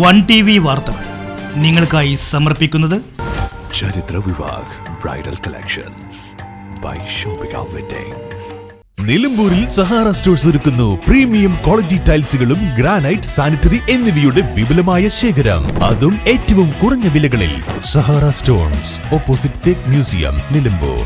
One T V വാർത്തകൾ നിങ്ങൾക്കായി സമർപ്പിക്കുന്നത് ചരിത്ര Vivah bridal collections by Shopika weddings നിലമ്പൂരിൽ സഹാറ സ്റ്റോഴ്സ് ഒരുക്കുന്നു. പ്രീമിയം ക്വാളിറ്റി ടൈൽസുകളും ഗ്രാനൈറ്റ് സാനിറ്ററി എന്നിവയുടെ വിപുലമായ ശേഖരം. അതും ഏറ്റവും കുറഞ്ഞ വിലകളിൽ. Sahara stones opposite teak museum Nilambur.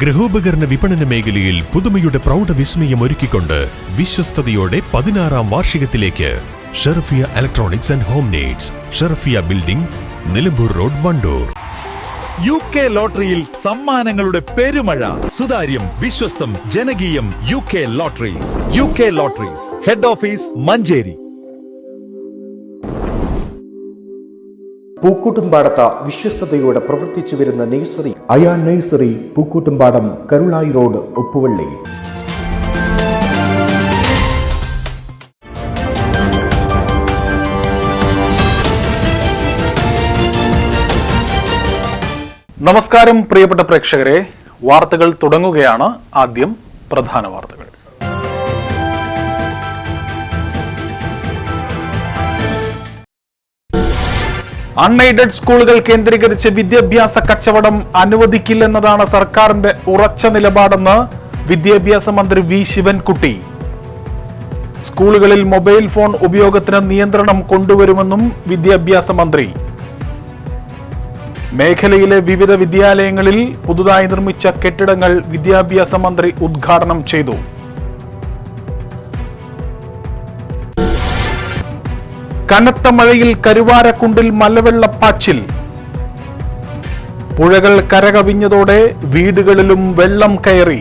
ഗ്രഹോപകരണ വിപണന മേഖലയിൽ പുതുമയുടെ പ്രൗഢ വിസ്മയം ഒരുക്കിക്കൊണ്ട് വിശ്വസ്തയോടെ പതിനാറാം വാർഷികത്തിലേക്ക് Sherfiya electronics and home needs Sherfiya building Nilambur road Wandoor. U K ലോട്ടറിയിൽ സമ്മാനങ്ങളുടെ പെരുമഴ. സുതാര്യം വിശ്വസ്തം ജനകീയം U K lotteries U K lotteries head office Manjeri. പൂക്കൂട്ടുംപാടത്ത വിശ്വസ്തയോടെ പ്രവർത്തിച്ചു വരുന്ന നഴ്സറി അയാൾ നഴ്സറി പൂക്കൂട്ടുംപാടം കരുളായി റോഡ് ഉപ്പുവള്ളി. നമസ്കാരം പ്രിയപ്പെട്ട പ്രേക്ഷകരെ. വാർത്തകൾ തുടങ്ങുകയാണ്. ആദ്യം പ്രധാന വാർത്തകൾ. അൺഎയ്ഡഡ് സ്കൂളുകൾ കേന്ദ്രീകരിച്ച് വിദ്യാഭ്യാസ കച്ചവടം അനുവദിക്കില്ലെന്നതാണ് സർക്കാരിന്റെ ഉറച്ച നിലപാടെന്ന് വിദ്യാഭ്യാസ മന്ത്രി വി. ശിവൻകുട്ടി. സ്കൂളുകളിൽ മൊബൈൽ ഫോൺ ഉപയോഗത്തിന് നിയന്ത്രണം കൊണ്ടുവരുമെന്നും വിദ്യാഭ്യാസ മന്ത്രി. മേഖലയിലെ വിവിധ വിദ്യാലയങ്ങളിൽ പുതുതായി നിർമ്മിച്ച കെട്ടിടങ്ങൾ വിദ്യാഭ്യാസ മന്ത്രി ഉദ്ഘാടനം ചെയ്തു. കനത്ത മഴയിൽ കരുവാരക്കുണ്ടിൽ മലവെള്ളപ്പാച്ചിൽ. പുഴകൾ കരകവിഞ്ഞതോടെ വീടുകളിലും വെള്ളം കയറി.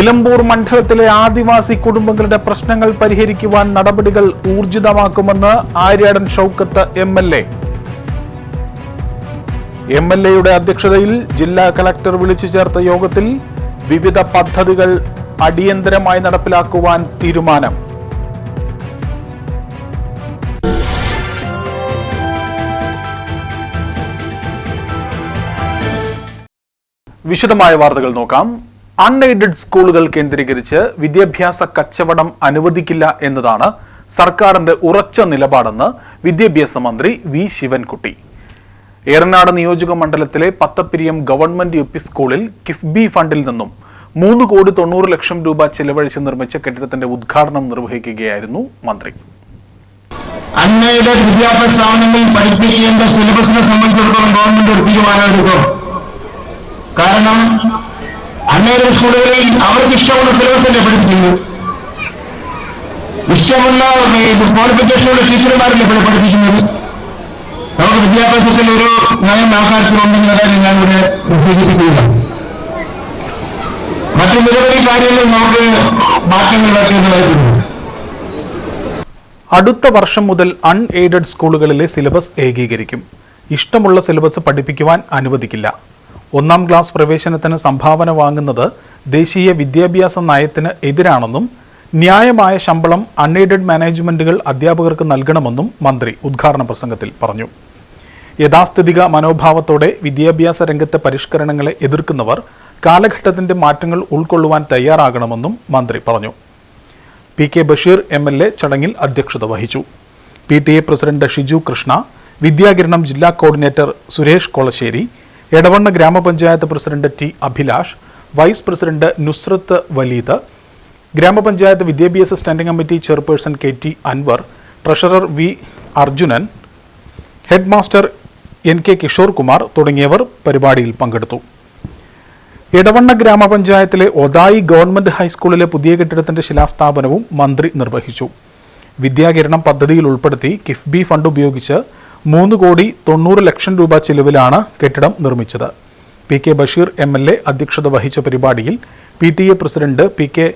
നിലമ്പൂർ മണ്ഡലത്തിലെ ആദിവാസി കുടുംബങ്ങളുടെ പ്രശ്നങ്ങൾ പരിഹരിക്കുവാൻ നടപടികൾ ഊർജിതമാക്കുമെന്ന് Aryadan Shoukath M L A. M L എയുടെ അധ്യക്ഷതയിൽ ജില്ലാ കലക്ടർ വിളിച്ചു ചേർത്ത യോഗത്തിൽ വിവിധ പദ്ധതികൾ അടിയന്തരമായി നടപ്പിലാക്കുവാൻ തീരുമാനം. വിശദമായ വാർത്തകൾ നോക്കാം. അൺഎയ്ഡഡ് സ്കൂളുകൾ കേന്ദ്രീകരിച്ച് വിദ്യാഭ്യാസ കച്ചവടം അനുവദിക്കില്ല എന്നതാണ് സർക്കാരിന്റെ ഉറച്ച നിലപാടെന്ന് വിദ്യാഭ്യാസ മന്ത്രി വി. ശിവൻകുട്ടി. ഏറനാട് നിയോജക മണ്ഡലത്തിലെ പത്തപ്പിരിയം ഗവൺമെന്റ് യു പി സ്കൂളിൽ കിഫ്ബി ഫണ്ടിൽ നിന്നും മൂന്ന് കോടി തൊണ്ണൂറ് ലക്ഷം രൂപ ചെലവഴിച്ച് നിർമ്മിച്ച കെട്ടിടത്തിന്റെ ഉദ്ഘാടനം നിർവഹിക്കുകയായിരുന്നു മന്ത്രി. അൺഎയ്ഡഡ് വിദ്യാഭ്യാസ സ്ഥാപനങ്ങളിൽ പഠിപ്പിക്കേണ്ട സിലബസിനെ സംബന്ധിച്ചിടത്തോളം ഗവൺമെന്റ് ഒരു തീരുമാനമെടുക്കും. കാരണം അൺഎയ്ഡഡ് സ്കൂളുകളിൽ അവർക്ക് ഇഷ്ടമുള്ള സിലബസ് തന്നെ പഠിപ്പിക്കുന്നത് ഇഷ്ടമുള്ള ക്വാളിഫിക്കേഷനുള്ള ടീച്ചർമാരല്ലേ ഇവിടെ പഠിപ്പിക്കുന്നത്. നമുക്ക് വിദ്യാഭ്യാസത്തിൽ ഒരു നയം ആകാശത്തിലുണ്ടെന്ന കാര്യം ഇവിടെ സൂചിപ്പിക്കുകയില്ല മറ്റു നിരവധി കാര്യങ്ങൾ നമുക്ക് മാറ്റങ്ങൾ വരുത്തേണ്ടതായിട്ടുണ്ട്. അടുത്ത വർഷം മുതൽ അൺ എയ്ഡഡ് സ്കൂളുകളിലെ സിലബസ് ഏകീകരിക്കും. ഇഷ്ടമുള്ള സിലബസ് പഠിപ്പിക്കുവാൻ അനുവദിക്കില്ല. ഒന്നാം ക്ലാസ് പ്രവേശനത്തിന് സംഭാവന വാങ്ങുന്നത് ദേശീയ വിദ്യാഭ്യാസ നയത്തിന് എതിരാണെന്നും ന്യായമായ ശമ്പളം അൺഎയ്ഡഡ് മാനേജ്മെന്റുകൾ അധ്യാപകർക്ക് നൽകണമെന്നും മന്ത്രി ഉദ്ഘാടന പ്രസംഗത്തിൽ പറഞ്ഞു. യഥാസ്ഥിതിക മനോഭാവത്തോടെ വിദ്യാഭ്യാസ രംഗത്തെ പരിഷ്കരണങ്ങളെ എതിർക്കുന്നവർ കാലഘട്ടത്തിന്റെ മാറ്റങ്ങൾ ഉൾക്കൊള്ളുവാൻ തയ്യാറാകണമെന്നും മന്ത്രി പറഞ്ഞു. P K Basheer M L A ചടങ്ങിൽ അധ്യക്ഷത വഹിച്ചു. P T A president Shiju Krishna Vidyakiranam ജില്ലാ കോർഡിനേറ്റർ സുരേഷ് കൊളശ്ശേരി എടവണ്ണ ഗ്രാമപഞ്ചായത്ത് president T Abhilash vice president Nusrath Waleed ഗ്രാമപഞ്ചായത്ത് വിദ്യാഭ്യാസ standing committee chairperson K T Anwar treasurer V Arjunan head master N K Kishore Kumar തുടങ്ങിയവർ പരിപാടിയിൽ പങ്കെടുത്തു. എടവണ്ണ ഗ്രാമപഞ്ചായത്തിലെ ഒതായി ഗവൺമെന്റ് ഹൈസ്കൂളിലെ പുതിയ കെട്ടിടത്തിന്റെ ശിലാസ്ഥാപനവും മന്ത്രി നിർവഹിച്ചു. വിദ്യാകിരണം പദ്ധതിയിൽ ഉൾപ്പെടുത്തി കിഫ്ബി ഫണ്ട് ഉപയോഗിച്ച് മൂന്ന് കോടി തൊണ്ണൂറ് ലക്ഷം രൂപ ചെലവിലാണ് കെട്ടിടം നിർമ്മിച്ചത്. P K Basheer M L A അധ്യക്ഷത വഹിച്ച പരിപാടിയിൽ P T A president P K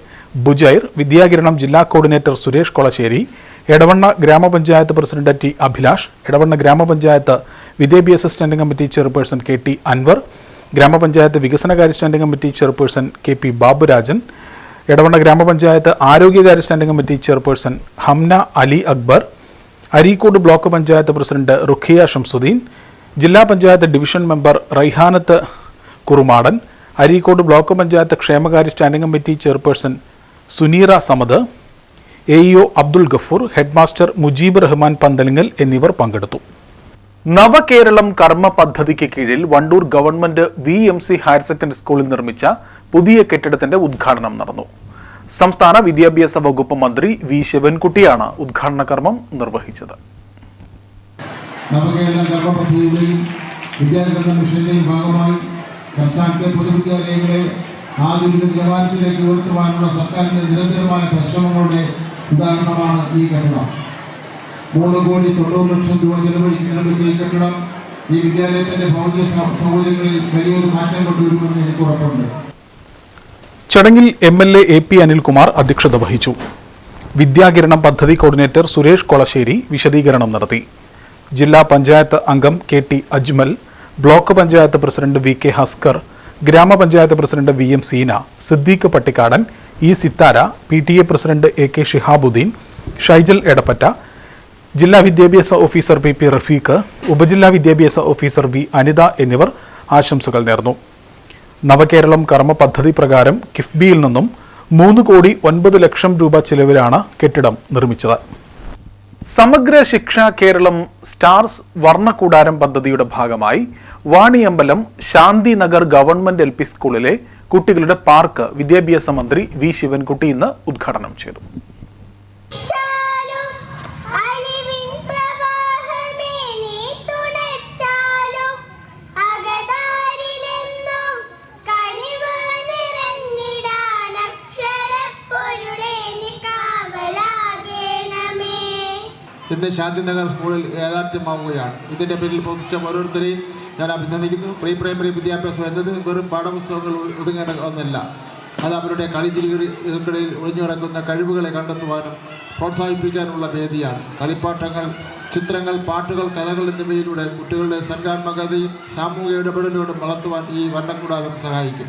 Bujair Vidyakiranam ജില്ലാ കോർഡിനേറ്റർ സുരേഷ് കൊളശ്ശേരി എടവണ്ണ ഗ്രാമപഞ്ചായത്ത് പ്രസിഡന്റ് ടി അഭിലാഷ് എടവണ്ണ ഗ്രാമപഞ്ചായത്ത് വിദ്യാഭ്യാസ standing committee chairperson K T Anwar ഗ്രാമപഞ്ചായത്ത് വികസനകാര്യ standing committee chairperson K P Baburajan Edavanna ഗ്രാമപഞ്ചായത്ത് ആരോഗ്യകാര്യ standing committee chairperson Hamna Ali Akbar Areekode block panchayat president Rukhiya Shamsuddin ജില്ലാ panchayat division member Raihanath Kurumadan Areekode block panchayat ക്ഷേമകാര്യ standing committee chairperson Suneera Samad A EO Abdul Gafoor headmaster Mujeeb Rahman Panthalingal എന്നിവർ പങ്കെടുത്തു. നവകേരളം കർമ്മ പദ്ധതിക്ക് കീഴിൽ Wandoor government V M C higher secondary സ്കൂളിൽ നിർമ്മിച്ച പുതിയ കെട്ടിടത്തിന്റെ ഉദ്ഘാടനം നടന്നു. സംസ്ഥാന വിദ്യാഭ്യാസ വകുപ്പ് മന്ത്രി വി ശിവൻകുട്ടിയാണ് ഉദ്ഘാടന കർമ്മം നിർവഹിച്ചത്. വിദ്യാഭ്യാസ സംസ്ഥാനത്തെ നിലവാരത്തിലേക്ക് ഉദാഹരണമാണ് ഈ കെട്ടിടം. മൂന്ന് കോടി തൊണ്ണൂറ് ലക്ഷം രൂപ ചെലവഴിച്ച് നിർമ്മിച്ച ഈ കെട്ടിടം ഈ വിദ്യാലയത്തിന്റെ ഭൗതിക സൗകര്യങ്ങളിൽ വലിയൊരു മാറ്റം കൊണ്ടുവരുമെന്ന് എനിക്ക് ഉറപ്പുണ്ട്. ചടങ്ങിൽ M L A A P Anilkumar അധ്യക്ഷത വഹിച്ചു. വിദ്യാകിരണം പദ്ധതി കോർഡിനേറ്റർ സുരേഷ് കൊളശ്ശേരി വിശദീകരണം നടത്തി. ജില്ലാ പഞ്ചായത്ത് അംഗം K T Ajmal block panchayat president V K Haskar ഗ്രാമപഞ്ചായത്ത് president V M Seena Siddique Pattikkadan E Sithara P T A president A K Shihabuddin Shaijal Edappatta ജില്ലാ വിദ്യാഭ്യാസ ഓഫീസർ പി പി റഫീഖ് ഉപജില്ലാ വിദ്യാഭ്യാസ ഓഫീസർ വി അനിത എന്നിവർ ആശംസകൾ നേർന്നു. നവകേരളം കർമ്മ പദ്ധതി പ്രകാരം കിഫ്ബിയിൽ നിന്നും മൂന്ന് കോടി ഒൻപത് ലക്ഷം രൂപ ചിലവിലാണ് കെട്ടിടം നിർമ്മിച്ചത്. സമഗ്ര ശിക്ഷ കേരളം സ്റ്റാർസ് വർണക്കൂടാരം പദ്ധതിയുടെ ഭാഗമായി Vaniyambalam Shanthinagar government L P സ്കൂളിലെ കുട്ടികളുടെ പാർക്ക് വിദ്യാഭ്യാസ മന്ത്രി വി ശിവൻകുട്ടി ഇന്ന് ഉദ്ഘാടനം ചെയ്തു. ഇന്ന് ശാന്തിനഗർ സ്കൂളിൽ യാഥാർത്ഥ്യമാവുകയാണ് ഇതിന്റെ പേരിൽ പ്രവർത്തിച്ച ഓരോരുത്തരെയും ഞാൻ അഭിനന്ദിക്കുന്നു. പ്രീ പ്രൈമറി വിദ്യാഭ്യാസം എന്നത് വെറും പാഠപുസ്തകങ്ങൾ ഒതുങ്ങേണ്ട ഒന്നല്ല. അത് അവരുടെ കളിച്ചിരികളിൽ ഒളിഞ്ഞു കിടക്കുന്ന കഴിവുകളെ കണ്ടെത്തുവാനും പ്രോത്സാഹിപ്പിക്കാനുള്ള വേദിയാണ്. കളിപ്പാട്ടങ്ങൾ ചിത്രങ്ങൾ പാട്ടുകൾ കഥകൾ എന്നിവയിലൂടെ കുട്ടികളുടെ സർഗാത്മകതയും സാമൂഹിക ഇടപെടലുകളും വളർത്തുവാൻ ഈ വർണക്കൂടാരം സഹായിക്കും.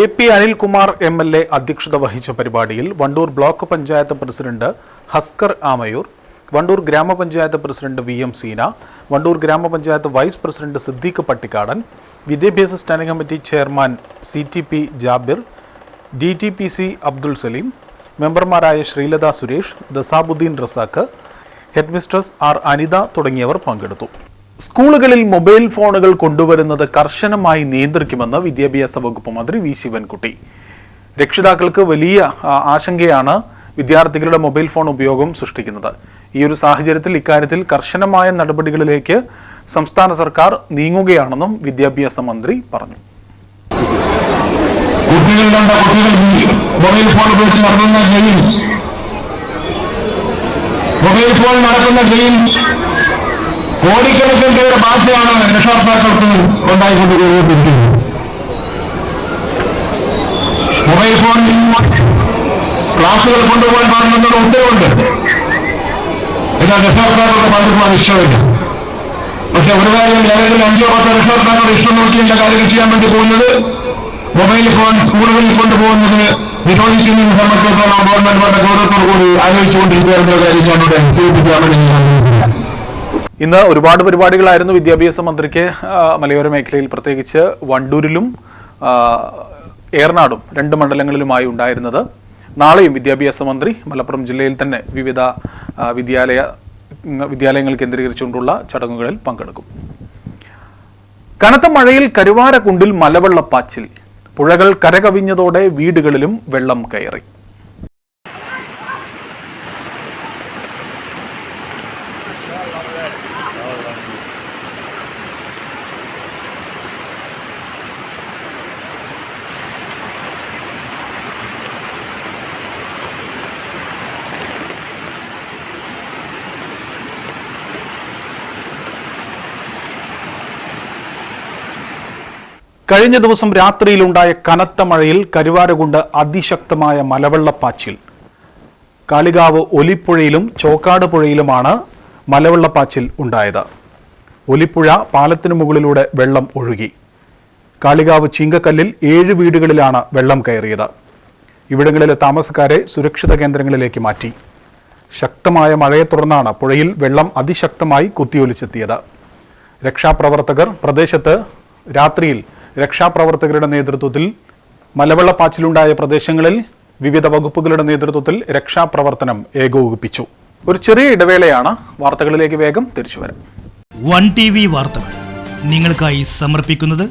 A P Anilkumar M L A അധ്യക്ഷത വഹിച്ച പരിപാടിയിൽ വണ്ടൂർ ബ്ലോക്ക് പഞ്ചായത്ത് പ്രസിഡന്റ് ഹസ്കർ ആമയൂർ വണ്ടൂർ ഗ്രാമപഞ്ചായത്ത് president V M Seena Wandoor ഗ്രാമപഞ്ചായത്ത് വൈസ് പ്രസിഡന്റ് സിദ്ദീഖ് പട്ടിക്കാടൻ വിദ്യാഭ്യാസ standing committee chairman C T P Jabir D T P C Abdul Saleem മെമ്പർമാരായ ശ്രീലത സുരേഷ് ദസാബുദ്ദീൻ റസാഖ് ഹെഡ്മിസ്ട്രസ് ആർ അനിത തുടങ്ങിയവർ പങ്കെടുത്തു. സ്കൂളുകളിൽ മൊബൈൽ ഫോണുകൾ കൊണ്ടുവരുന്നത് കർശനമായി നിയന്ത്രിക്കുമെന്ന് വിദ്യാഭ്യാസ വകുപ്പ് മന്ത്രി വി ശിവൻകുട്ടി. രക്ഷിതാക്കൾക്ക് വലിയ ആശങ്കയാണ് വിദ്യാർത്ഥികളുടെ മൊബൈൽ ഫോൺ ഉപയോഗം സൃഷ്ടിക്കുന്നത്. ഈ ഒരു സാഹചര്യത്തിൽ ഇക്കാര്യത്തിൽ കർശനമായ നടപടികളിലേക്ക് സംസ്ഥാന സർക്കാർ നീങ്ങുകയാണെന്നും വിദ്യാഭ്യാസ മന്ത്രി പറഞ്ഞു. മൊബൈൽ ഫോൺ നടത്തുന്ന ഗെയിം. മൊബൈൽ ഫോൺ കോടിക്കണക്കിന് രൂപയുടെ ബാധ്യതയാണ് ഉണ്ടായിക്കൊണ്ടിരിക്കുന്നത്. മൊബൈൽ ഫോൺ ക്ലാസ്സുകൾ കൊണ്ടുപോകാൻ പാടില്ലെന്നൊരു ഉത്തരവുണ്ട്. എന്നാൽ രക്ഷാകർത്താക്കളുടെ പലർക്കും ഇഷ്ടമില്ല പക്ഷെ ഒരു കാര്യം ഏതെങ്കിലും അഞ്ചോ പത്തോ രക്ഷാകർത്താക്കളുടെ ഇഷ്ടം നോക്കി എന്റെ കാര്യങ്ങൾ ചെയ്യാൻ വേണ്ടി പോകുന്നത് മൊബൈൽ ഫോൺ സ്കൂളുകളിൽ കൊണ്ടുപോകുന്നത് നിരോധിക്കുന്നതിനെ സംബന്ധിച്ചിടത്തോളം ഗവൺമെന്റ് ഗൗരവത്തോടു കൂടി ആലോചിച്ചുകൊണ്ടിരിക്കുക ഇന്ന് ഒരുപാട് പരിപാടികളായിരുന്നു വിദ്യാഭ്യാസ മന്ത്രിക്ക് മലയോര മേഖലയിൽ പ്രത്യേകിച്ച് വണ്ടൂരിലും ഏറനാടും രണ്ട് മണ്ഡലങ്ങളിലുമായി ഉണ്ടായിരുന്നത്. നാളെയും വിദ്യാഭ്യാസ മന്ത്രി മലപ്പുറം ജില്ലയിൽ തന്നെ വിവിധ വിദ്യാലയ വിദ്യാലയങ്ങൾ കേന്ദ്രീകരിച്ചുകൊണ്ടുള്ള ചടങ്ങുകളിൽ പങ്കെടുക്കും. കനത്ത മഴയിൽ കരുവാരക്കുണ്ടിൽ മലവെള്ളപ്പാച്ചിൽ. പുഴകൾ കരകവിഞ്ഞതോടെ വീടുകളിലും വെള്ളം കയറി. കഴിഞ്ഞ ദിവസം രാത്രിയിലുണ്ടായ കനത്ത മഴയിൽ കരുവാരകുണ്ട് അതിശക്തമായ മലവെള്ളപ്പാച്ചിൽ. കാളികാവ് ഒലിപ്പുഴയിലും ചോക്കാട് പുഴയിലുമാണ് മലവെള്ളപ്പാച്ചിൽ ഉണ്ടായത്. ഒലിപ്പുഴ പാലത്തിനു മുകളിലൂടെ വെള്ളം ഒഴുകി. കാളികാവ് ചിങ്കക്കല്ലിൽ ഏഴ് വീടുകളിലാണ് വെള്ളം കയറിയത്. ഇവിടങ്ങളിലെ താമസക്കാരെ സുരക്ഷിത കേന്ദ്രങ്ങളിലേക്ക് മാറ്റി. ശക്തമായ മഴയെ തുടർന്നാണ് പുഴയിൽ വെള്ളം അതിശക്തമായി കുത്തിയൊലിച്ചെത്തിയത്. രക്ഷാപ്രവർത്തകർ പ്രദേശത്ത് രാത്രിയിൽ രക്ഷാപ്രവർത്തകരുടെ നേതൃത്വത്തിൽ മലവെള്ളപ്പാച്ചിലുണ്ടായ പ്രദേശങ്ങളിൽ വിവിധ വകുപ്പുകളുടെ നേതൃത്വത്തിൽ രക്ഷാപ്രവർത്തനം ഏകോപിപ്പിച്ചു. ഒരു ചെറിയ ഇടവേളയാണ്. വാർത്തകളിലേക്ക് വേഗം തിരിച്ചു വരാം. വൺ ടി വി വാർത്തകൾ നിങ്ങൾക്കായി സമർപ്പിക്കുന്നത്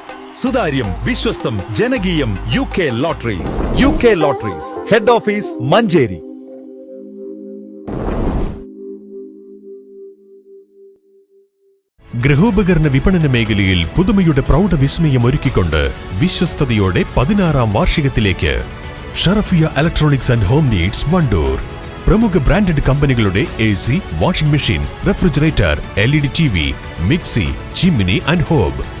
സുതാര്യം വിശ്വസ്തം ജനകീയം U K lotteries U K lotteries head office Manjeri. ഗൃഹോപകരണ വിപണന മേഖലയിൽ പുതുമയുടെ പ്രൗഢ വിസ്മയം ഒരുക്കിക്കൊണ്ട് വിശ്വസ്തയോടെ പതിനാറാം വാർഷികത്തിലേക്ക് Sharafiya electronics and home needs Wandoor. പ്രമുഖ ബ്രാൻഡഡ് കമ്പനികളുടെ A C washing machine refrigerator L E D T V mixie chimney and hob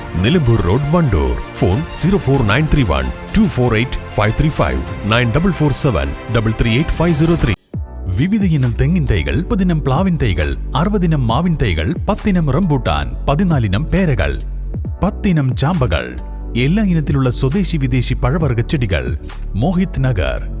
Nilambur road Wandoor phone zero four nine three one two four eight five three five nine double four seven double three eight five zero three. വിവിധ ഇനം തെങ്ങിൻ തൈകൾ പതിനം പ്ലാവിൻ തൈകൾ അറുപതിനം മാവിൻ തൈകൾ പത്തിനം rambutan പതിനാലിനം പേരകൾ പത്തിനം ചാമ്പകൾ എല്ലാ ഇനത്തിലുള്ള സ്വദേശി വിദേശി പഴവർഗ ചെടികൾ. Mohit Nagar.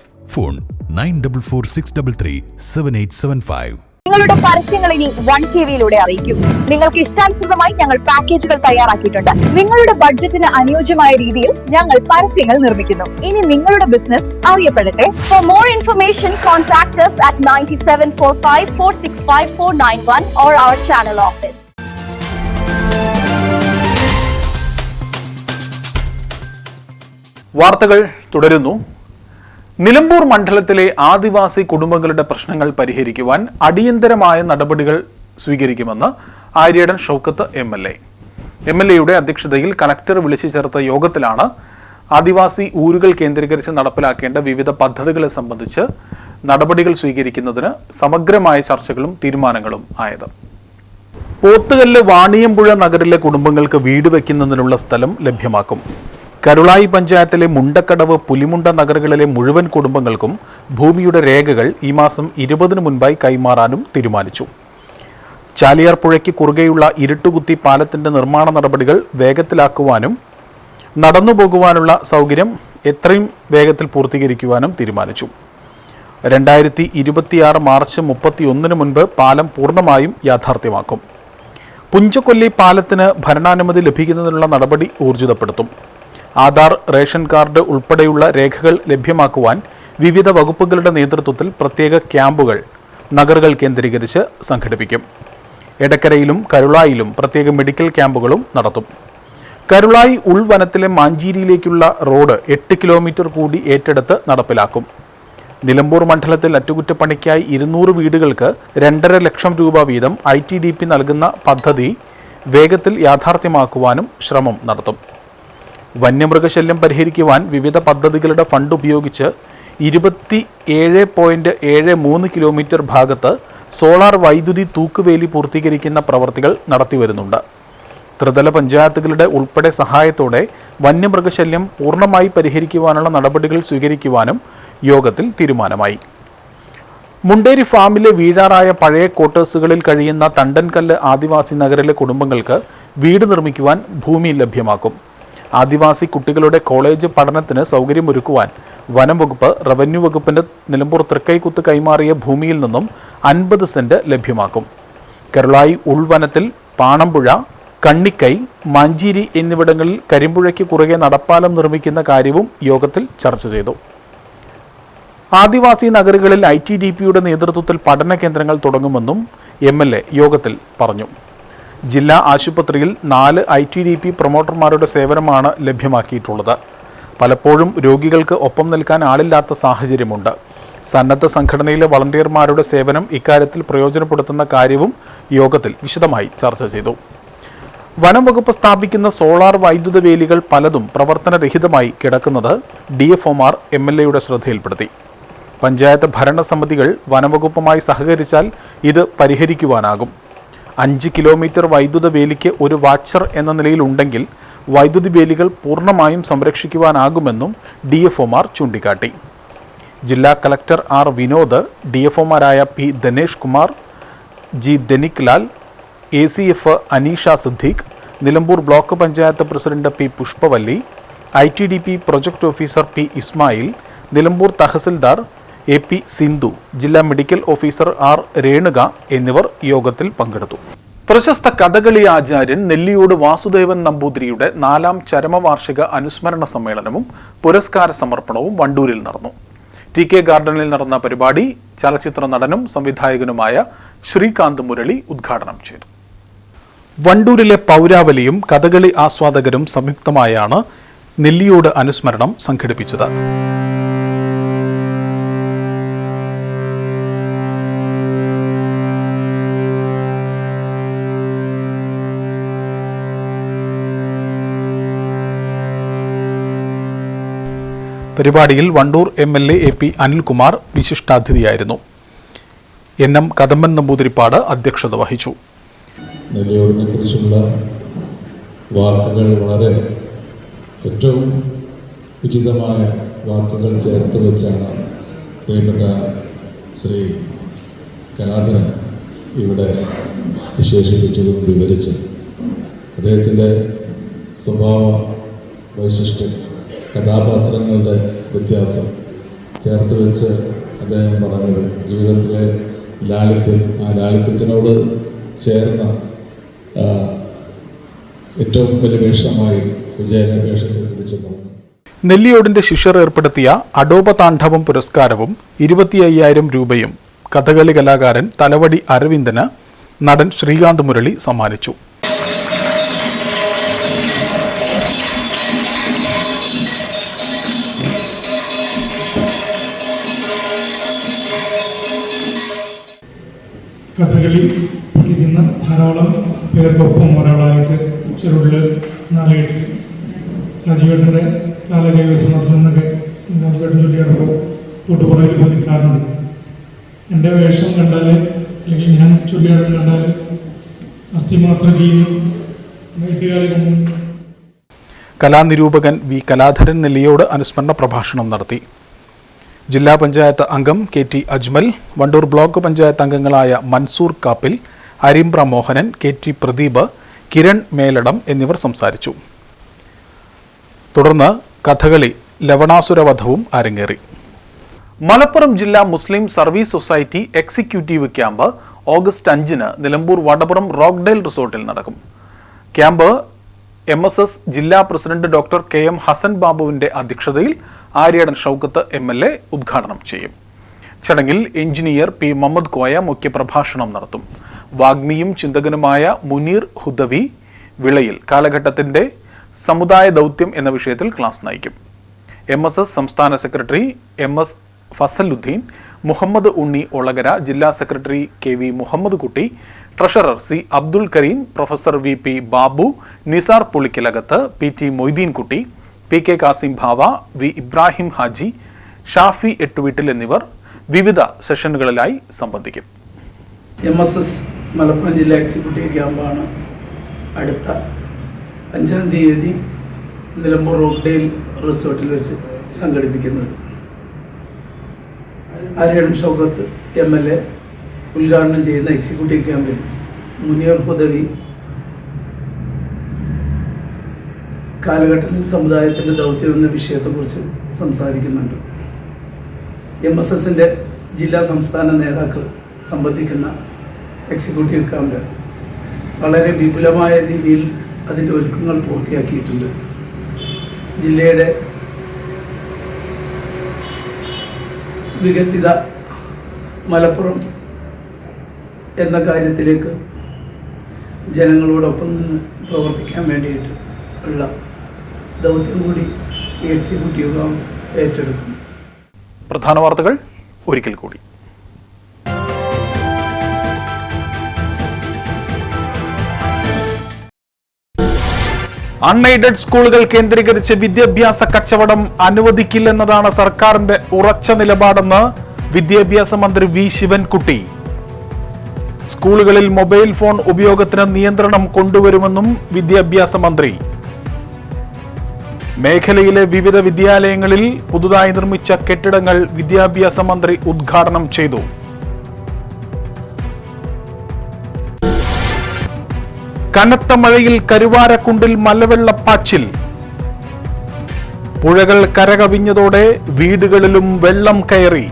Phone nine double four six double three seven eight seven five. നിങ്ങളുടെ പരസ്യങ്ങൾ ഇനി വൺ ടി വിയിലൂടെ അറിയിക്കും. നിങ്ങൾക്ക് ഇഷ്ടാനുസൃതമായി ഞങ്ങൾ പാക്കേജുകൾ തയ്യാറാക്കിയിട്ടുണ്ട്. നിങ്ങളുടെ ബഡ്ജറ്റിന് അനുയോജ്യമായ രീതിയിൽ ഞങ്ങൾ പരസ്യങ്ങൾ നിർമ്മിക്കുന്നു. ഇനി നിങ്ങളുടെ business അറിയപ്പെടട്ടെ. For more information contact at ninety seven four five four six five four nine one or our channel office വാർത്തകൾ തുടരുന്നു. നിലമ്പൂർ മണ്ഡലത്തിലെ ആദിവാസി കുടുംബങ്ങളുടെ പ്രശ്നങ്ങൾ പരിഹരിക്കുവാൻ അടിയന്തരമായ നടപടികൾ സ്വീകരിക്കുമെന്ന് Aryadan Shoukath M L A. M L എയുടെ അധ്യക്ഷതയിൽ കലക്ടർ വിളിച്ചു ചേർത്ത യോഗത്തിലാണ് ആദിവാസി ഊരുകൾ കേന്ദ്രീകരിച്ച് നടപ്പിലാക്കേണ്ട വിവിധ പദ്ധതികളെ സംബന്ധിച്ച് നടപടികൾ സ്വീകരിക്കുന്നതിന് സമഗ്രമായ ചർച്ചകളും തീരുമാനങ്ങളും ആയത്. പോത്തുകല്ല് വാണിയമ്പുഴ നഗരിലെ കുടുംബങ്ങൾക്ക് വീട് വയ്ക്കുന്നതിനുള്ള സ്ഥലം ലഭ്യമാക്കും. കരുളായി പഞ്ചായത്തിലെ മുണ്ടക്കടവ് പുലിമുണ്ട നഗറുകളിലെ മുഴുവൻ കുടുംബങ്ങൾക്കും ഭൂമിയുടെ രേഖകൾ ഈ മാസം ഇരുപതിന് മുൻപായി കൈമാറാനും തീരുമാനിച്ചു. ചാലിയാർ പുഴയ്ക്ക് കുറുകെയുള്ള ഇരുട്ടുകുത്തി പാലത്തിന്റെ നിർമ്മാണ നടപടികൾ വേഗത്തിലാക്കുവാനും നടന്നു പോകുവാനുള്ള സൗകര്യം എത്രയും വേഗത്തിൽ പൂർത്തീകരിക്കുവാനും തീരുമാനിച്ചു. രണ്ടായിരത്തി ഇരുപത്തിയാറ് മാർച്ച് മുപ്പത്തിയൊന്നിന് മുൻപ് പാലം പൂർണമായും യാഥാർത്ഥ്യമാക്കും. പുഞ്ചക്കൊല്ലി പാലത്തിന് ഭരണാനുമതി ലഭിക്കുന്നതിനുള്ള നടപടി ഊർജിതപ്പെടുത്തും. ആധാർ റേഷൻ കാർഡ് ഉൾപ്പെടെയുള്ള രേഖകൾ ലഭ്യമാക്കുവാൻ വിവിധ വകുപ്പുകളുടെ നേതൃത്വത്തിൽ പ്രത്യേക ക്യാമ്പുകൾ നഗറുകൾ കേന്ദ്രീകരിച്ച് സംഘടിപ്പിക്കും. എടക്കരയിലും കരുളായിലും പ്രത്യേക മെഡിക്കൽ ക്യാമ്പുകളും നടത്തും. കരുളായി ഉൾവനത്തിലെ മാഞ്ചേരിയിലേക്കുള്ള റോഡ് എട്ട് കിലോമീറ്റർ കൂടി ഏറ്റെടുത്ത് നടപ്പിലാക്കും. നിലമ്പൂർ മണ്ഡലത്തിൽ അറ്റകുറ്റപ്പണിക്കായി ഇരുന്നൂറ് വീടുകൾക്ക് രണ്ടര ലക്ഷം രൂപ വീതം ഐ നൽകുന്ന പദ്ധതി വേഗത്തിൽ യാഥാർത്ഥ്യമാക്കുവാനും ശ്രമം നടത്തും. വന്യമൃഗശല്യം പരിഹരിക്കുവാൻ വിവിധ പദ്ധതികളുടെ ഫണ്ട് ഉപയോഗിച്ച് ഇരുപത്തി ഏഴ് പോയിന്റ് ഏഴ് മൂന്ന് കിലോമീറ്റർ ഭാഗത്ത് സോളാർ വൈദ്യുതി തൂക്കുവേലി പൂർത്തീകരിക്കുന്ന പ്രവർത്തികൾ നടത്തിവരുന്നുണ്ട്. ത്രിതല പഞ്ചായത്തുകളുടെ ഉൾപ്പെടെ സഹായത്തോടെ വന്യമൃഗശല്യം പൂർണമായി പരിഹരിക്കുവാനുള്ള നടപടികൾ സ്വീകരിക്കുവാനും യോഗത്തിൽ തീരുമാനമായി. മുണ്ടേരി ഫാമിലെ വീഴാറായ പഴയ ക്വാർട്ടേഴ്സുകളിൽ കഴിയുന്ന തണ്ടൻകല്ല് ആദിവാസി നഗരിലെ കുടുംബങ്ങൾക്ക് വീട് നിർമ്മിക്കുവാൻ ഭൂമി ലഭ്യമാക്കും. ആദിവാസി കുട്ടികളുടെ കോളേജ് പഠനത്തിന് സൗകര്യമൊരുക്കുവാൻ വനം വകുപ്പ് റവന്യൂ വകുപ്പിന്റെ നിലമ്പൂർ തൃക്കൈക്കുത്ത് കൈമാറിയ ഭൂമിയിൽ നിന്നും അൻപത് സെന്റ് ലഭ്യമാക്കും. കേരളായി ഉൾവനത്തിൽ പാണമ്പുഴ കണ്ണിക്കൈ മഞ്ചേരി എന്നിവിടങ്ങളിൽ കരിമ്പുഴയ്ക്ക് കുറുകെ നടപ്പാലം നിർമ്മിക്കുന്ന കാര്യവും യോഗത്തിൽ ചർച്ച ചെയ്തു. ആദിവാസി നഗരങ്ങളിൽ ഐ ടി ഡി പിയുടെ നേതൃത്വത്തിൽ പഠന കേന്ദ്രങ്ങൾ തുടങ്ങുമെന്നും എം എൽ എ യോഗത്തിൽ പറഞ്ഞു. ജില്ലാ ആശുപത്രിയിൽ നാല് ഐ ടി ഡി പി പ്രൊമോട്ടർമാരുടെ സേവനമാണ് ലഭ്യമാക്കിയിട്ടുള്ളത്. പലപ്പോഴും രോഗികൾക്ക് ഒപ്പം നിൽക്കാൻ ആളില്ലാത്ത സാഹചര്യമുണ്ട്. സന്നദ്ധ സംഘടനയിലെ വളണ്ടിയർമാരുടെ സേവനം ഇക്കാര്യത്തിൽ പ്രയോജനപ്പെടുത്തുന്ന കാര്യവും യോഗത്തിൽ വിശദമായി ചർച്ച ചെയ്തു. വനം വകുപ്പ് സ്ഥാപിക്കുന്ന സോളാർ വൈദ്യുത വേലികൾ പലതും പ്രവർത്തനരഹിതമായി കിടക്കുന്നത് ഡി എഫ് ഒമാർ എം എൽ എയുടെ ശ്രദ്ധയിൽപ്പെടുത്തി. പഞ്ചായത്ത് ഭരണസമിതികൾ വനംവകുപ്പുമായി സഹകരിച്ചാൽ ഇത് പരിഹരിക്കുവാനാകും. അഞ്ച് കിലോമീറ്റർ വൈദ്യുത വേലിക്ക് ഒരു വാച്ചർ എന്ന നിലയിൽ ഉണ്ടെങ്കിൽ വൈദ്യുതി വേലികൾ പൂർണമായും സംരക്ഷിക്കുവാനാകുമെന്നും ഡി എഫ് ഒമാർ ചൂണ്ടിക്കാട്ടി. ജില്ലാ collector R Vinod D F ഒമാരായ P Dinesh Kumar G Dhanik Lal A C F Aneesha Siddique Nilambur block panchayat president P Pushpavalli I T D P project officer P Ismail Nilambur tahsildar A P Sindhu ജില്ലാ medical officer R Renuka എന്നിവർ യോഗത്തിൽ പങ്കെടുത്തു. പ്രശസ്ത കഥകളി ആചാര്യൻ നെല്ലിയോട് വാസുദേവൻ നമ്പൂതിരിയുടെ നാലാം ചരമവാർഷിക അനുസ്മരണ സമ്മേളനവും പുരസ്കാര സമർപ്പണവും വണ്ടൂരിൽ നടന്നു. ടി കെ ഗാർഡനിൽ നടന്ന പരിപാടി ചലച്ചിത്ര നടനും സംവിധായകനുമായ ശ്രീകാന്ത് മുരളി ഉദ്ഘാടനം ചെയ്തു. വണ്ടൂരിലെ പൗരാവലിയും കഥകളി ആസ്വാദകരും സംയുക്തമായാണ് നെല്ലിയോട് അനുസ്മരണം സംഘടിപ്പിച്ചത്. പരിപാടിയിൽ Wandoor M L A A P Anilkumar വിശിഷ്ടാതിഥിയായിരുന്നു. N M Kadamban Namboothiripad അധ്യക്ഷത വഹിച്ചു. നെല്ലിയോടിനെക്കുറിച്ചുള്ള വാക്കുകൾ വളരെ ഏറ്റവും ഉചിതമായ വാക്കുകൾ ചേർത്ത് വെച്ചാണ് പ്രിയപ്പെട്ട ശ്രീ കലാധരൻ ഇവിടെ വിശേഷിപ്പിച്ചതും വിവരിച്ചതും. അദ്ദേഹത്തിന്റെ സ്വഭാവ വൈശിഷ്ട്യം കഥാപാത്രങ്ങളുടെ വ്യത്യാസം ചേർത്ത് വെച്ച് അദ്ദേഹം പറഞ്ഞത്. ജീവിതത്തിലെ ലാളിത്യം ആ ലാളിത്യത്തിനോട് ചേർന്ന ഏറ്റവും വലിയ വേഷമായി വിജയന വേഷത്തെ കുറിച്ച് പറഞ്ഞു. നെല്ലിയോടിന്റെ ശിഷ്യർ ഏർപ്പെടുത്തിയ അഡോപ താണ്ഡവം പുരസ്കാരവും ഇരുപത്തി അയ്യായിരം രൂപയും കഥകളി കലാകാരൻ തലവടി അരവിന്ദന് നടൻ ശ്രീകാന്ത് മുരളി സമ്മാനിച്ചു. കഥകളി പഠിക്കുന്ന ധാരാളം പേർക്കൊപ്പം ഒരാളായിട്ട് ചെറുള്ളിൽ നാലുകെട്ടിൽ രാജുവേട്ടന്റെ കാലകൈവസം നടത്തുന്നൊക്കെ രാജുവേട്ടൻ ചൊല്ലിയടപ്പോൾ തൊട്ടുപുറകിൽ പോയി നിൽക്കാറുണ്ട് എന്റെ വേഷം കണ്ടാൽ അല്ലെങ്കിൽ ഞാൻ ചൊല്ലിയാടുന്ന കണ്ടാൽ അസ്ഥി മാത്രം ചെയ്യുന്നു. വീട്ടുകാരെ കലാനിരൂപകൻ വി കലാധരൻ നെല്ലിയോട് അനുസ്മരണ പ്രഭാഷണം നടത്തി. ജില്ലാ പഞ്ചായത്ത് അംഗം K T Ajmal Wandoor block panchayat അംഗങ്ങളായ മൻസൂർ കാപ്പിൽ അരിമ്പ്ര മോഹനൻ കെ ടി പ്രദീപ് കിരൺ മേലടം എന്നിവർ സംസാരിച്ചു. തുടർന്ന് കഥകളി ലവണാസുരവധവും അരങ്ങേറി. മലപ്പുറം ജില്ലാ Muslim service society executive camp August അഞ്ചിന് നിലമ്പൂർ വടപുറം റോക്ഡേൽ റിസോർട്ടിൽ നടക്കും. ക്യാമ്പ് എം ജില്ലാ president doctor K M Hasan ബാബുവിന്റെ അധ്യക്ഷതയിൽ Aryadan Shoukath M L A ഉദ്ഘാടനം ചെയ്യും. ചടങ്ങിൽ എഞ്ചിനീയർ പി മുഹമ്മദ് കോയ മുഖ്യപ്രഭാഷണം നടത്തും. വാഗ്മിയും ചിന്തകനുമായ മുനീർ ഹുദവി വിളയിൽ കാലഘട്ടത്തിന്റെ സമുദായ ദൗത്യം എന്ന വിഷയത്തിൽ ക്ലാസ് നയിക്കും. എം എസ് എസ് സംസ്ഥാന secretary M S Fasaluddin Muhammad Unni Olakara ജില്ലാ secretary K V Muhammad Kutty treasurer C Abdul Kareem professor V P Babu Nisar Pulikkalakath P T Moideenkutty P K Kasim Bava V Ibrahim Haji Shafi Ettuveettil എന്നിവർ വിവിധ സെഷനുകളിലായി സംബന്ധിക്കും. M S S Malappuram ജില്ലാ executive ക്യാമ്പാണ് അടുത്ത അഞ്ചാം തീയതി നിലമ്പൂർ റോഡ്ഡേൽ റിസോർട്ടിൽ വെച്ച് സംഘടിപ്പിക്കുന്നത്. Aryadan Shoukath M L A ഉദ്ഘാടനം ചെയ്യുന്ന എക്സിക്യൂട്ടീവ് ക്യാമ്പിൽ മുനിയർ ഹുദവി കാലഘട്ടത്തിൽ സമുദായത്തിന്റെ ദൗത്യം എന്ന വിഷയത്തെക്കുറിച്ച് സംസാരിക്കുന്നുണ്ട്. എം എസ് എസിന്റെ ജില്ലാ സംസ്ഥാന നേതാക്കൾ സംബന്ധിക്കുന്ന എക്സിക്യൂട്ടീവ് ക്യാമ്പ് വളരെ വിപുലമായ രീതിയിൽ അതിന്റെ ഒരുക്കങ്ങൾ പൂർത്തിയാക്കിയിട്ടുണ്ട്. ജില്ലയുടെ വികസിത മലപ്പുറം എന്ന കാര്യത്തിലേക്ക് ജനങ്ങളോടൊപ്പം നിന്ന് പ്രവർത്തിക്കാൻ വേണ്ടിയിട്ട് ഉള്ള ദൗത്യം കൂടി ഈ എക്സിക്യൂട്ടീവ് ക്യാമ്പ് ഏറ്റെടുക്കും പ്രധാന വാർത്തകൾ ഒരിക്കൽ കൂടി. അൺഎയ്ഡഡ് സ്കൂളുകൾ കേന്ദ്രീകരിച്ച് വിദ്യാഭ്യാസ കച്ചവടം അനുവദിക്കില്ലെന്നതാണ് സർക്കാരിന്റെ ഉറച്ച നിലപാടെന്ന് വിദ്യാഭ്യാസ മന്ത്രി വി. ശിവൻകുട്ടി. സ്കൂളുകളിൽ മൊബൈൽ ഫോൺ ഉപയോഗത്തിന് നിയന്ത്രണം കൊണ്ടുവരുമെന്നും വിദ്യാഭ്യാസ മന്ത്രി. മേഖലയിലെ വിവിധ വിദ്യാലയങ്ങളിൽ പുതുതായി നിർമ്മിച്ച കെട്ടിടങ്ങൾ വിദ്യാഭ്യാസ മന്ത്രി ഉദ്ഘാടനം ചെയ്തു. കനത്ത മഴയിൽ കരുവാരക്കുണ്ടിൽ മലവെള്ളപ്പാച്ചിൽ. പുഴകൾ കരകവിഞ്ഞതോടെ വീടുകളിലും വെള്ളം കയറി.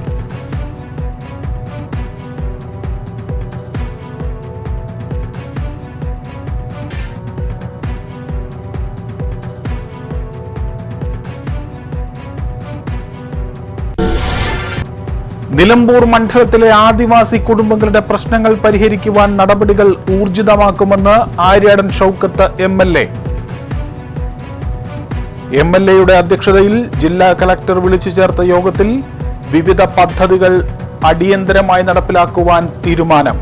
നിലമ്പൂർ മണ്ഡലത്തിലെ ആദിവാസി കുടുംബങ്ങളുടെ പ്രശ്നങ്ങൾ പരിഹരിക്കുവാൻ നടപടികൾ ഊർജിതമാക്കുമെന്ന് Aryadan Shoukath M L A. M L എയുടെ അധ്യക്ഷതയിൽ ജില്ലാ കലക്ടർ വിളിച്ചു ചേർത്ത യോഗത്തിൽ വിവിധ പദ്ധതികൾ അടിയന്തരമായി നടപ്പിലാക്കുവാൻ തീരുമാനം.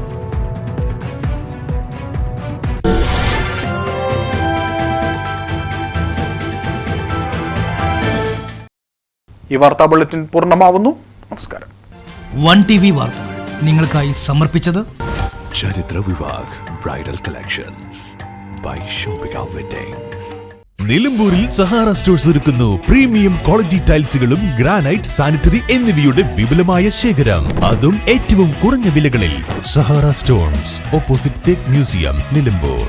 ഈ വാർത്താ ബുള്ളറ്റിൻ പൂർണമാവുന്നു. നമസ്കാരം. വൺ ടി വി വാർത്തകൾ നിങ്ങൾക്കായി സമർപ്പിച്ചത് ചരിത്ര Vivah bridal collections by Shopika weddings നിലമ്പൂരിൽ സഹാറ സ്റ്റോഴ്സ് ഒരുക്കുന്നു. പ്രീമിയം ക്വാളിറ്റി ടൈൽസുകളും ഗ്രാനൈറ്റ് സാനിറ്ററി എന്നിവയുടെ വിപുലമായ ശേഖരം. അതും ഏറ്റവും കുറഞ്ഞ വിലകളിൽ. Sahara stones opposite teak museum Nilambur.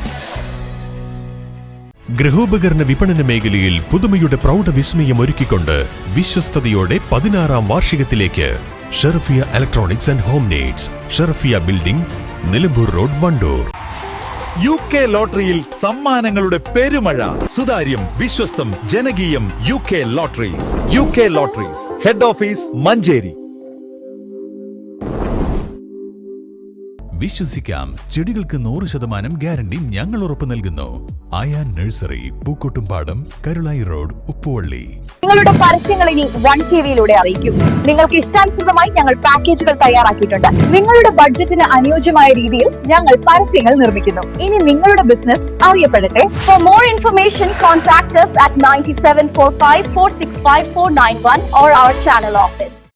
ഗൃഹോപകരണ വിപണന മേഖലയിൽ പുതുമയുടെ പ്രൗഢ വിസ്മയം ഒരുക്കിക്കൊണ്ട് വിശ്വസ്തയോടെ പതിനാറാം വാർഷികത്തിലേക്ക് Sherfiya electronics and home needs Sherfiya building Nilambur road Wandoor. U K ലോട്ടറിയിൽ സമ്മാനങ്ങളുടെ പെരുമഴ. സുതാര്യം വിശ്വസ്തം ജനകീയം U K lotteries U K lotteries head office Manjeri. വിശ്വസിക്കാം. ചെടികൾക്ക് നൂറ് ശതമാനം ഗ്യാരണ്ടി ഞങ്ങൾ ഉറപ്പു നൽകുന്നു. Aaya nursery Pookkottumpadam Karulai road Uppuvalli. നിങ്ങളുടെ പരസ്യങ്ങൾ ഇനി വൺ ടി വിയിലൂടെ അറിയിക്കും. നിങ്ങൾക്ക് ഇഷ്ടാനുസൃതമായി ഞങ്ങൾ പാക്കേജുകൾ തയ്യാറാക്കിയിട്ടുണ്ട്. നിങ്ങളുടെ ബഡ്ജറ്റിന് അനുയോജ്യമായ രീതിയിൽ ഞങ്ങൾ പരസ്യങ്ങൾ നിർമ്മിക്കുന്നു. ഇനി നിങ്ങളുടെ business അറിയപ്പെടട്ടെ. For more information contact at ninety seven four five four six five four nine one or our channel office